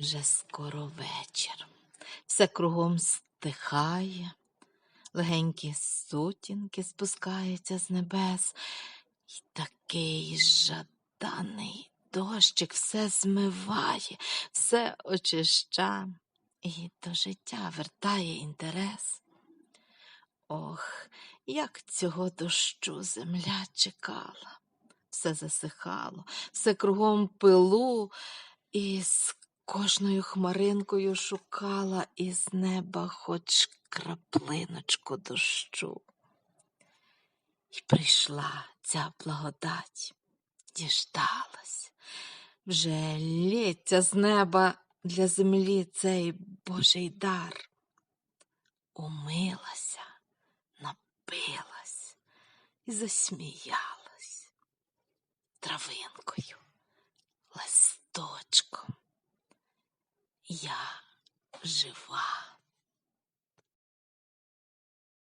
Вже скоро вечір. Все кругом стихає, легенькі сутінки спускаються з небес, і такий жаданий дощик все змиває, все очища і до життя вертає інтерес. Ох, як цього дощу земля чекала. Все засихало, все кругом пилу, і кожною хмаринкою шукала із неба хоч краплиночку дощу. І прийшла ця благодать, діждалась. Вже лється з неба для землі цей Божий дар. Умилася, напилась і засміялась травинкою, Я жива.